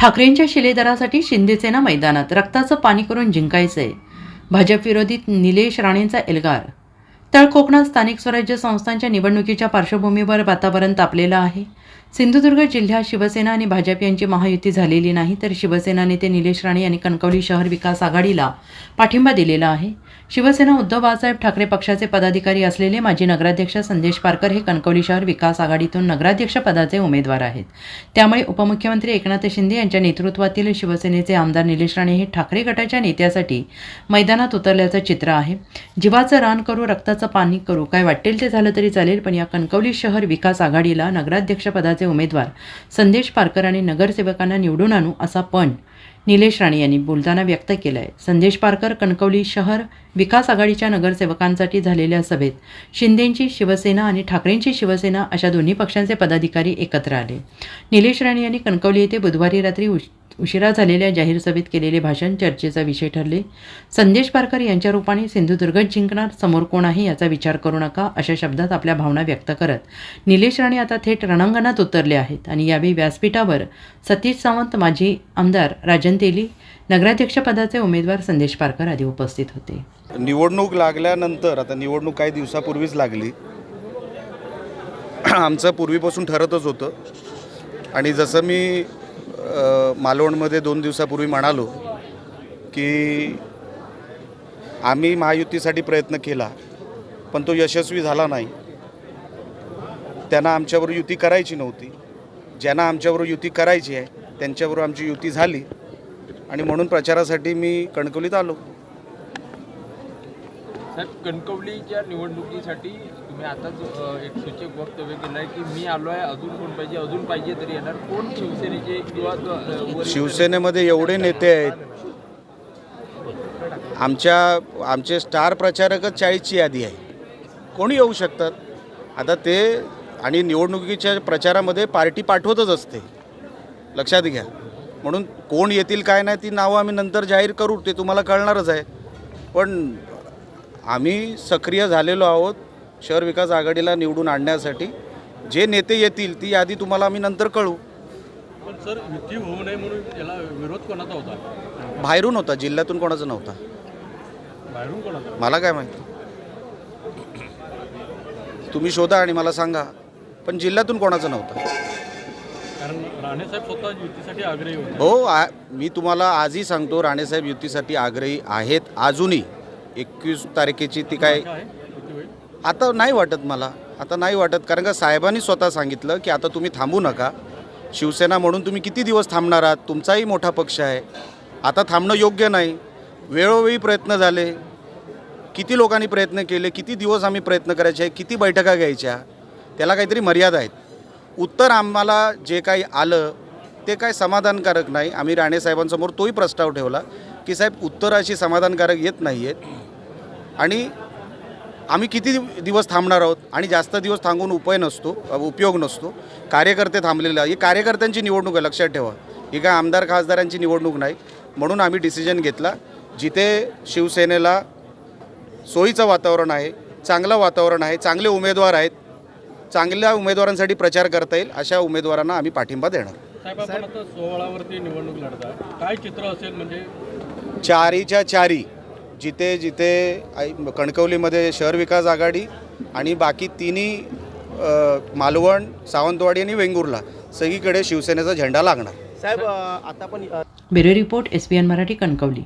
ठाकरेंच्या शिलेदरासाठी शिंदेसेना मैदानात? रक्ताचं पाणी करून जिंकायचंय. भाजपविरोधीत निलेश राणेंचा एल्गार. तळ कोकणात स्थानिक स्वराज्य संस्थांच्या निवडणुकीच्या पार्श्वभूमीवर वातावरण तापलेलं आहे. सिंधुदुर्ग जिल्ह्यात शिवसेना आणि भाजप यांची महायुती झालेली नाही तर शिवसेना नेते निलेश राणे यांनी कणकवली शहर विकास आघाडीला पाठिंबा दिलेला आहे. शिवसेना उद्धव बाळासाहेब ठाकरे पक्षाचे पदाधिकारी असलेले माजी नगराध्यक्ष संदेश पारकर हे कणकवली शहर विकास आघाडीतून नगराध्यक्ष पदाचे उमेदवार आहेत. त्यामुळे उपमुख्यमंत्री एकनाथ शिंदे यांच्या नेतृत्वातील शिवसेनेचे आमदार निलेश राणे हे ठाकरे गटाच्या नेत्यासाठी मैदानात उतरल्याचं चित्र आहे. जीवाचं रान करू रक्ताचं पाणी करू काय वाटेल ते झालं तरी चालेल पण या कणकवली शहर विकास आघाडीला नगराध्यक्षपदाचे उमेदवार संदेश पारकर आणि नगरसेवकांना निवडून आणू असा पण निलेश राणे यांनी बोलताना व्यक्त केला आहे संदेश पारकर कणकवली शहर विकास आघाडीच्या नगरसेवकांसाठी झालेल्या सभेत शिंदेंची शिवसेना आणि ठाकरेंची शिवसेना अशा दोन्ही पक्षांचे पदाधिकारी एकत्र आले. निलेश राणे यांनी कणकवली येथे बुधवारी रात्री उश उशिरा झालेल्या जाहीर सभेत केलेले भाषण चर्चेचा विषय ठरले. संदेश पारकर यांच्या रूपाने सिंधुदुर्गच जिंकणार समोर कोण आहे याचा विचार करू नका अशा शब्दात आपल्या भावना व्यक्त करत. निलेश राणे आता थेट रणांगणात उतरले आहेत आणि यावेळी व्यासपीठावर सतीश सावंत माजी आमदार राजन तेली नगराध्यक्षपदाचे उमेदवार संदेश पारकर आदी उपस्थित होते. निवडणूक लागल्यानंतर आता निवडणूक काही दिवसापूर्वीच लागली. आमचं पूर्वीपासून ठरतच होतं. आणि जसं मी मालवणमध्ये दोन दिवसापूर्वी म्हणालो की आम्ही महायुतीसाठी प्रयत्न केला पण तो यशस्वी झाला नाही. त्यांना आमच्याबरोबर युती करायची नव्हती. ज्यांना आमच्याबरोबर युती करायची आहे त्यांच्याबरोबर आमची युती झाली आणि म्हणून प्रचारासाठी मी कणकवलीत आलो. साहेब कणकवलीच्या निवडणुकीसाठी तुम्ही आताच एक सूचक वक्तव्य केलं आहे की मी आलो आहे अजून कोण पाहिजे अजून पाहिजे तरी येणार. कोण शिवसेनेचे किंवा शिवसेनेमध्ये एवढे नेते आहेत. आमच्या आमचे स्टार प्रचारकच चाळीसची यादी आहे. कोणी येऊ शकतात? आता ते आणि निवडणुकीच्या प्रचारामध्ये पार्टी पाठवतच असते. लक्षात घ्या. म्हणून कोण येतील काय नाही ती नावं आम्ही नंतर जाहीर करू ते तुम्हाला कळणारच आहे. पण आम्ही सक्रिय झालेलो आहोत शहर विकास आघाडीला निवडून आणण्यासाठी. जे नेते येतील ती यादी तुम्हाला आम्ही नंतर कळू पण सर युती होऊ नये म्हणून याला विरोध कोणाचा होता? बाहेरून होता जिल्ह्यातून कोणाचा नव्हता. बाहेरून कोणाचा? मला काय माहिती? तुम्ही शोधा आणि मला सांगा पण जिल्ह्यातून कोणाचा नव्हता. कारण राणेसाहेब स्वतः युतीसाठी आग्रही होते. हो मी तुम्हाला आजही सांगतो राणेसाहेब युतीसाठी आग्रही आहेत अजूनही. एकवीस तारखेची ती काय? आता नाही वाटत मला. आता नाही वाटत. कारण का साहेबांनी स्वतः सांगितलं की आता तुम्ही थांबू नका. शिवसेना म्हणून तुम्ही किती दिवस थांबणार आहात? तुमचाही मोठा पक्ष आहे. आता थांबणं योग्य नाही. वेळोवेळी प्रयत्न झाले. किती लोकांनी प्रयत्न केले? किती दिवस आम्ही प्रयत्न करायचे? किती बैठका घ्यायच्या? त्याला काहीतरी मर्यादा आहेत. उत्तर आम्हाला जे काही आलं ते काय समाधानकारक नाही. आम्ही राणेसाहेबांसमोर तोही प्रस्ताव ठेवला की साहेब उत्तर अशी समाधानकारक येत नाही आहेत आणि आम्ही किती दिव- दिवस थांबणार आहोत आणि जास्त दिवस थांबून उपाय नसतो उपयोग नसतो. कार्यकर्ते थांबलेले आहे ही कार्यकर्त्यांची निवडणूक आहे लक्षात ठेवा. ही काय आमदार खासदारांची निवडणूक नाही म्हणून आम्ही डिसिजन घेतला. जिथे शिवसेनेला सोयीचं वातावरण आहे चांगलं वातावरण आहे चांगले उमेदवार आहेत चांगल्या उमेदवारांसाठी प्रचार करता येईल अशा उमेदवारांना आम्ही पाठिंबा देणार. साहेब आपण आता सोहळावरती निवडणूक लढता काय चित्र असेल म्हणजे? चारीच्या चारी. जिथे जिथे आई- कणकवलीमध्ये शहर विकास आघाडी आणि बाकी तिन्ही मालवण सावंतवाडी आणि वेंगुर्ला सगळीकडे शिवसेनेचा झेंडा लागणार. साहेब आता पण bureau report S Marathi Kankavli.